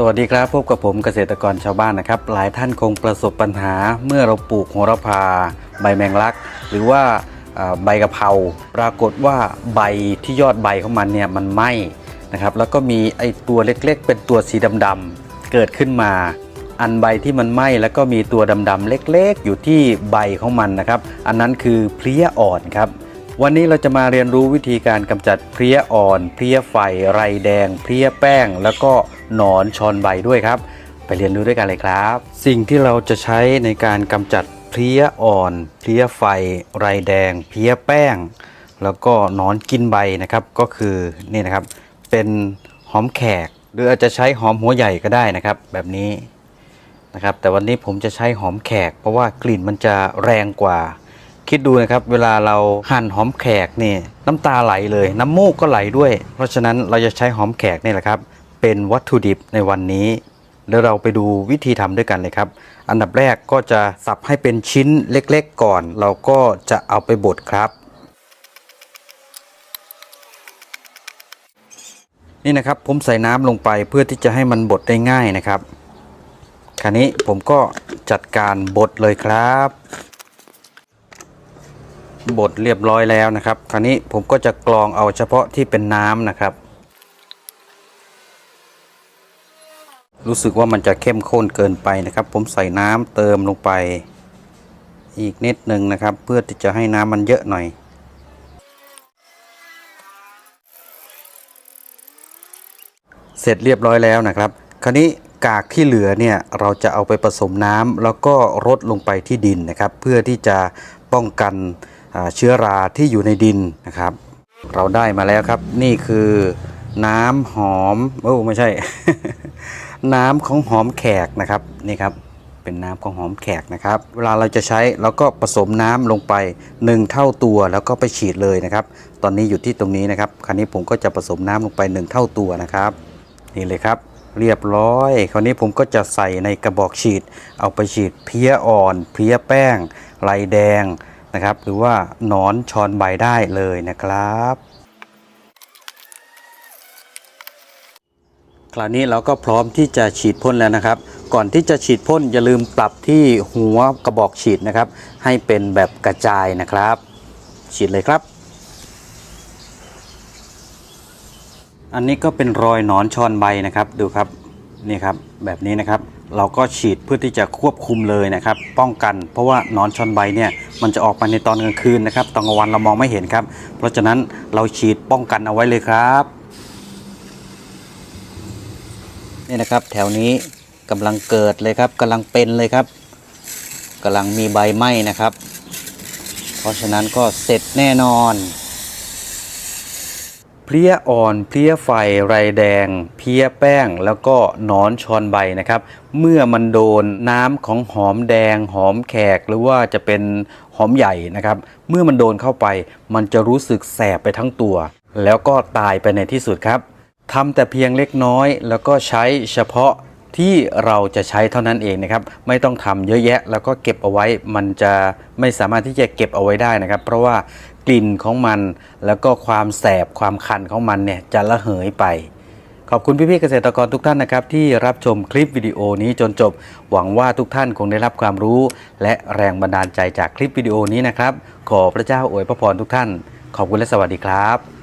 สวัสดีครับพบกับผมเกษตรกรชาวบ้านนะครับ หลายท่านคงประสบปัญหาเมื่อเราปลูกโหระพา ใบแมงลัก หรือว่าใบกะเพราปรากฏว่าใบที่ยอดใบของมันเนี่ยมันไหม้นะครับ แล้วก็มีไอตัวเล็กๆ เป็นตัวสีดำๆเกิดขึ้นมา อันใบที่มันไหม้แล้วก็มีตัวดำๆเล็กๆ อยู่ที่ใบของมันนะครับ อันนั้นคือเพลี้ยอ่อนครับ วันนี้เราจะมาเรียนรู้วิธีการกำจัดเพลี้ยอ่อน เพลี้ยไฟ ไรแดง เพลี้ยแป้ง แล้วก็หนอนชอนใบด้วยครับ ไปเรียนรู้ด้วยกันเลยครับ สิ่งที่เราจะใช้ในการกำจัดเพลี้ยอ่อน เพลี้ยไฟ ไรแดง เพลี้ยแป้ง แล้วก็หนอนกินใบนะครับ ก็คือนี่นะครับ เป็นหอมแขก หรืออาจจะใช้หอมหัวใหญ่ก็ได้นะครับ แบบนี้นะครับ แต่วันนี้ผมจะใช้หอมแขก เพราะว่ากลิ่นมันจะแรงกว่า คิดดูนะครับ เวลาเราหั่นหอมแขกนี่น้ำตาไหลเลย น้ำมูกก็ไหลด้วย เพราะฉะนั้นเราจะใช้หอมแขกนี่แหละครับ เป็นวัตถุดิบในวันนี้ แล้วเราไปดูวิธีทำด้วยกันเลยครับ อันดับแรกก็จะสับให้เป็นชิ้นเล็กๆก่อน เราก็จะเอาไปบดครับ นี่นะครับผมใส่น้ำลงไปเพื่อที่จะให้มันบดได้ง่ายนะครับ คราวนี้ผมก็จัดการบดเลยครับ บดเรียบร้อยแล้วนะครับ คราวนี้ผมก็จะกรองเอาเฉพาะที่เป็นน้ำนะครับ รู้สึกว่ามันจะเข้มข้นเกินไปนะครับ ผมใส่น้ำเติมลงไป อีกนิดหนึ่งนะครับ เพื่อที่จะให้น้ำมันเยอะหน่อยเสร็จเรียบร้อยแล้วนะครับ คราวนี้กากที่เหลือเนี่ยเราจะเอาไปผสมน้ำแล้วก็รดลงไปที่ดินนะครับ เพื่อที่จะป้องกัน เชื้อราที่อยู่ในดินนะครับ เราได้มาแล้วครับ นี่คือน้ำหอมโอ้ไม่ใช่ น้ำของหอมแขกนะครับนี่ครับเป็นน้ำของหอมแขกนะครับ เวลาเราจะใช้เราก็ผสมน้ำลงไป 1 เท่าตัวแล้วก็ไปฉีดเลยนะครับ ตอนนี้อยู่ที่ตรงนี้นะครับ คราวนี้ผมก็จะผสมน้ำลงไป 1 เท่าตัวนะครับนี่เลยครับเรียบร้อย คราวนี้ผมก็จะใส่ในกระบอกฉีด เอาไปฉีดเพี้ยอ่อน เพี้ยแป้งลายแดง นะครับ หรือว่าหนอนชอนใบได้เลยนะครับ คราวนี้เราก็พร้อมที่จะฉีดพ่นแล้วนะครับ ก่อนที่จะฉีดพ่นอย่าลืมปรับที่หัวกระบอกฉีดนะครับ ให้เป็นแบบกระจายนะครับ ฉีดเลยครับอันนี้ก็เป็นรอยหนอนชอนใบนะครับดูครับ นี่ครับแบบนี้นะครับเราก็ฉีดเพื่อที่จะควบคุมเลยนะครับ ป้องกัน เพราะว่านอนชอนใบเนี่ยมันจะออกมาในตอนกลางคืนนะครับตอนกลางวันเรามองไม่เห็นครับ เพราะฉะนั้นเราฉีดป้องกันเอาไว้เลยครับนี่นะครับ แถวนี้กำลังเกิดเลยครับกำลังเป็นเลยครับกำลังมีใบไหม้นะครับ เพราะฉะนั้นก็เสร็จแน่นอน เพลี้ยอ่อนเพลี้ยไฟไรแดง เพลี้ยแป้งแล้วก็หนอนชอนใบนะครับ เมื่อมันโดนน้ำของหอมแดง หอมแขกหรือว่าจะเป็นหอมใหญ่นะครับ เมื่อมันโดนเข้าไป มันจะรู้สึกแสบไปทั้งตัว แล้วก็ตายไปในที่สุดครับทำแต่เพียงเล็กน้อย แล้วก็ใช้เฉพาะที่เราจะใช้เท่านั้นเองนะครับ ไม่ต้องทำเยอะแยะ แล้วก็เก็บเอาไว้มันจะไม่สามารถที่จะเก็บเอาไว้ได้นะครับ เพราะว่า กลิ่นของมัน แล้วก็ความแสบความคันของมันเนี่ยจะระเหยไป ขอบคุณพี่ๆเกษตรกรทุกท่านนะครับ ที่รับชมคลิปวิดีโอนี้จนจบ หวังว่าทุกท่านคงได้รับความรู้ และแรงบันดาลใจจากคลิปวิดีโอนี้นะครับ ขอพระเจ้าอวยพระพรทุกท่าน ขอบคุณและสวัสดีครับ